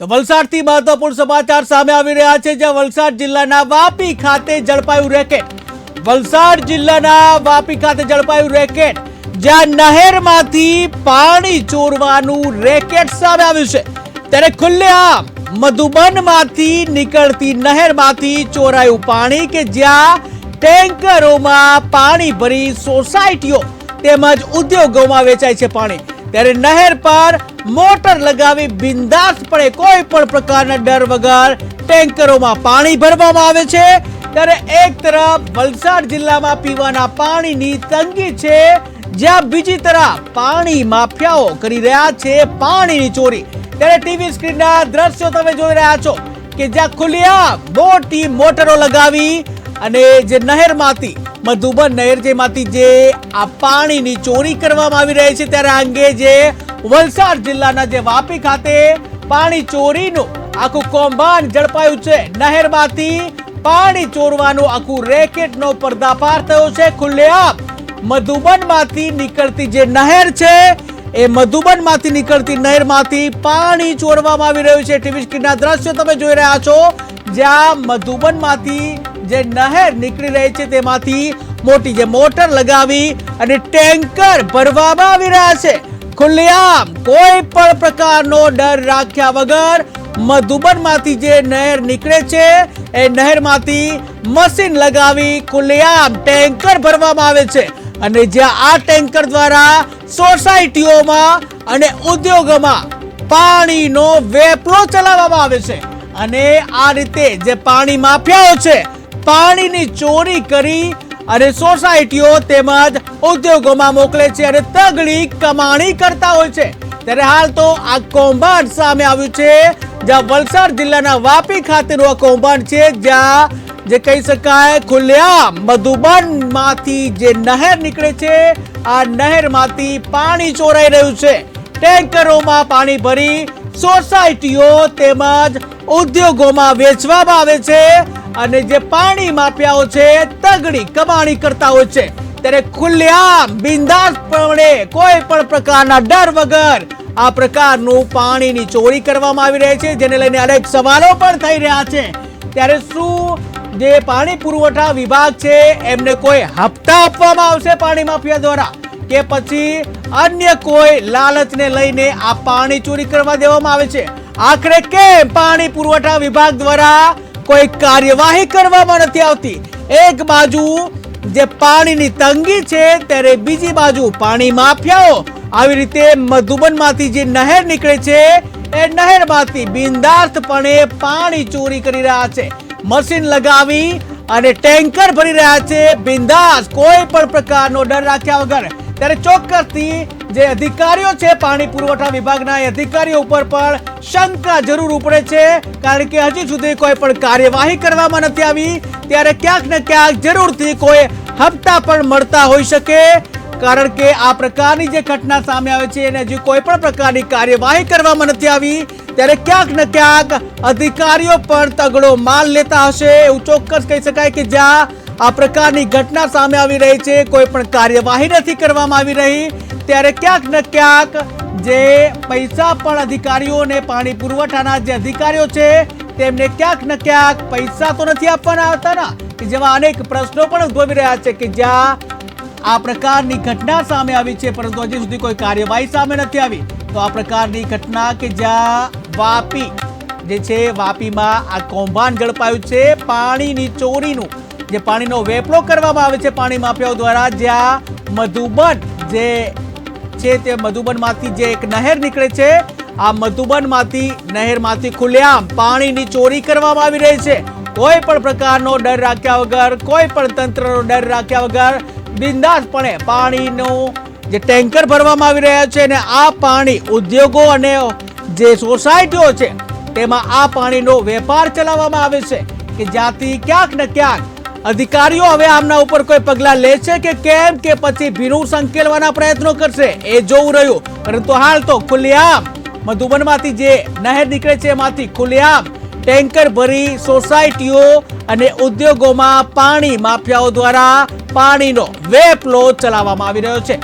તો વલસાડથી મહત્વપૂર્ણ સમાચાર સામે આવી રહ્યા છે, જ્યાં વલસાડ જિલ્લાના વાપી ખાતે ઝડપાયું રેકેટ. વલસાડ જિલ્લાના વાપી ખાતે ઝડપાયું રેકેટ, જ્યાં નહેરમાંથી પાણી ચોરવાનું રેકેટ સામે આવ્યું છે. ત્યારે ખુલ્લેઆમ મધુબનમાંથી નીકળતી નહેરમાંથી ચોરાયું પાણી કે જ્યાં ટેન્કરોમાં પાણી ભરી સોસાયટીઓ તેમજ ઉદ્યોગોમાં વેચાય છે પાણી. ત્યારે નહેર પર મોટર લગાવી બિંદાસપણે કોઈ પણ પ્રકારના ડર વગર ટેન્કરોમાં પાણી ભરવામાં આવે છે. ત્યારે એક તરફ વલસાડ જિલ્લામાં પીવાના પાણીની તંગી છે. જ્યાં બીજી તરફ પાણી માફિયાઓ કરી રહ્યા છે પાણીની ચોરી. ત્યારે ટીવી સ્ક્રીનના દ્રશ્યો તમે જોઈ રહ્યા છો કે જ્યાં ખુલ્યા મોટી મોટરો લગાવી અને જે નહેરમાંથી, મધુબન નહેર જેમાંથી જે આ પાણીની ચોરી કરવામાં આવી રહી છે, ત્યારે આ અંગે જે વલસાડ જિલ્લાના જે વાપી ખાતે પાણી ચોરીનું આખું કૌભાંડ ઝડપાયું છે. નહેરમાંથી પાણી ચોરવાનું આખું રેકેટનો પર્દાફાશ થયો છે. ખુલ્લેઆમ મધુબનમાંથી નીકળતી જે નહેર છે, એ મધુબનમાંથી નીકળતી નહેરમાંથી પાણી ચોરવામાં આવી રહ્યું છે. ટીવી સ્ક્રીનના દ્રશ્યો તમે જોઈ રહ્યા છો, જ્યાં મધુબનમાંથી જે નહેર નીકળી રહી છે, તેમાંથી મોટી જે મોટર લગાવી અને ટેન્કર ભરવામાં આવી રહ્યા છે. ખુલ્લેઆમ, કોઈ પણ પ્રકારનો ડર રાખ્યા વગર મધુબનમાંથી જે નહેર નીકળે છે, એ નહેરમાંથી મશીન લગાવી ખુલ્લેઆમ ટેન્કર ભરવામાં આવે છે. અને જ્યાં આ ટેન્કર દ્વારા સોસાયટીઓમાં અને ઉદ્યોગોમાં પાણીનો વેપલો ચલાવવામાં આવે છે. અને આ રીતે જે પાણી માફિયાઓ છે, પાણીની ચોરી કરી અને સોસાયટીઓ તેમજ ઉદ્યોગોમાં મોકલે છે અને તગડી કમાણી કરતા હોય છે. ત્યારે હાલ તો આ કૌભાંડ સામે આવ્યું છે. જ્યાં વલસાડ જિલ્લાના વાપી ખાતેનું આ કૌભાંડ છે, જ્યાં જે કહી શકાય ખુલ્લેઆમ મધુબનમાંથી જે નહેર નીકળે છે, આ નહેરમાંથી પાણી ચોરાઈ રહ્યું છે. ટેન્કરોમાં પાણી ભરી સોસાયટીઓ તેમજ ઉદ્યોગોમાં વેચવામાં આવે છે. અને જે પાણી માફિયાઓ છે તગડી કમાણી કરતા હોય છે. ત્યારે ખુલ્લેઆમ બિંદાસપણે કોઈ પણ પ્રકારના ડર વગર આ પ્રકારનું પાણીની ચોરી કરવામાં આવી રહી છે, જેને લઈને અનેક સવાલો પણ થઈ રહ્યા છે. ત્યારે શું જે પાણી પુરવઠા વિભાગ છે, એમને કોઈ હપ્તા આપવામાં આવશે પાણી માફિયા દ્વારા? કે પછી અન્ય કોઈ લાલચને લઈને આ પાણી ચોરી કરવા દેવામાં આવે છે? આખરે કેમ પાણી પુરવઠા વિભાગ દ્વારા કોઈ કાર્યવાહી કરવામાં નથી આવતી. એક બાજુ જે પાણીની તંગી છે, ત્યારે બીજી બાજુ પાણી માફિયાઓ આવી રીતે મધુબનમાંથી જે નહેર નીકળે છે, એ નહેરમાંથી બિંદાસ્તપણે પાણી ચોરી કરી રહ્યા છે. મશીન લગાવી અને ટેન્કર ભરી રહ્યા છે. બિંદાસ કોઈ પણ પ્રકારનો ડર રાખ્યા વગર. ત્યારે ચોક્કસથી જે અધિકારીઓ છે પાણી પુરવઠા વિભાગના એ અધિકારીઓ ઉપર પણ શંકા જરૂર ઉપડે છે. કારણ કે હજી સુધી કોઈ પણ કાર્યવાહી કરવામાં નથી આવી. ત્યારે ક્યાંક ને ક્યાંક જરૂરથી કોઈ હપ્તા પણ મળતા હોઈ શકે. કારણ કે આ પ્રકારની જે ઘટના સામે આવે છે, એને હજી કોઈ પણ પ્રકારની કાર્યવાહી કરવામાં નથી આવી. ત્યારે ક્યાંક ને ક્યાંક અધિકારીઓ પણ તગડો માલ લેતા હશે. એવું ચોક્કસ કહી શકાય કે જ્યાં આ પ્રકારની ઘટના સામે આવી રહી છે. કોઈ પણ કાર્યવાહી નથી કરવામાં આવી રહી. ત્યારે ક્યાંક ને ક્યાંક જે પૈસા પણ અધિકારીઓને પાણી પુરવઠાના જે અધિકારીઓ છે, તેમને ક્યાંક ને ક્યાંક પૈસા તો નથી આપવાના આવતા ના કે જેવા અનેક પ્રશ્નો પણ ઉદ્ભવી રહ્યા છે કે જ્યાં આ પ્રકારની ઘટના સામે આવી છે, પરંતુ હજી સુધી કોઈ કાર્યવાહી સામે નથી આવી. તો આ પ્રકારની ઘટના કે જ્યાં વાપી, જે છે, વાપીમાં આ કૌભાંડ ઝડપાયું છે, પાણીની ચોરીનું જે પાણીનો વેપલો કરવામાં આવે છે પાણી માફિયાઓ દ્વારા જ્યાં મધુબન જે છે તે મધુબનમાંથી જે એક નહેર નીકળે છે, આ મધુબનમાંથી, નહેરમાંથી ખુલ્લેઆમ પાણીની ચોરી કરવામાં આવી રહી છે. કોઈ પણ પ્રકારનો ડર રાખ્યા વગર, કોઈ પણ તંત્રનો ડર રાખ્યા વગર બિંદાસપણે પાણીનું જે ટેન્કર ભરવામાં આવી રહ્યા છે અને આ પાણી ઉદ્યોગો અને જે સોસાયટીઓ છે, તેમાં આ પાણીનો વેપાર ચલાવવામાં આવે છે કે જ્યાંથી ક્યાંક ને ક્યાંક અધિકારીઓ હવે આમના ઉપર કોઈ પગલા લે છે કે કેમ કે પછી ભીનું સંકેલવાના પ્રયત્નો કરશે? એ જોવું રહ્યું. પરંતુ હાલ તો ખુલ્લેઆમ મધુબનમાંથી જે નહેર નીકળે છે એમાંથી ખુલ્લેઆમ ટેન્કર ભરી સોસાયટીઓ અને ઉદ્યોગોમાં પાણી માફિયાઓ દ્વારા પાણીનો વેપલો ચલાવવામાં આવી રહ્યો છે.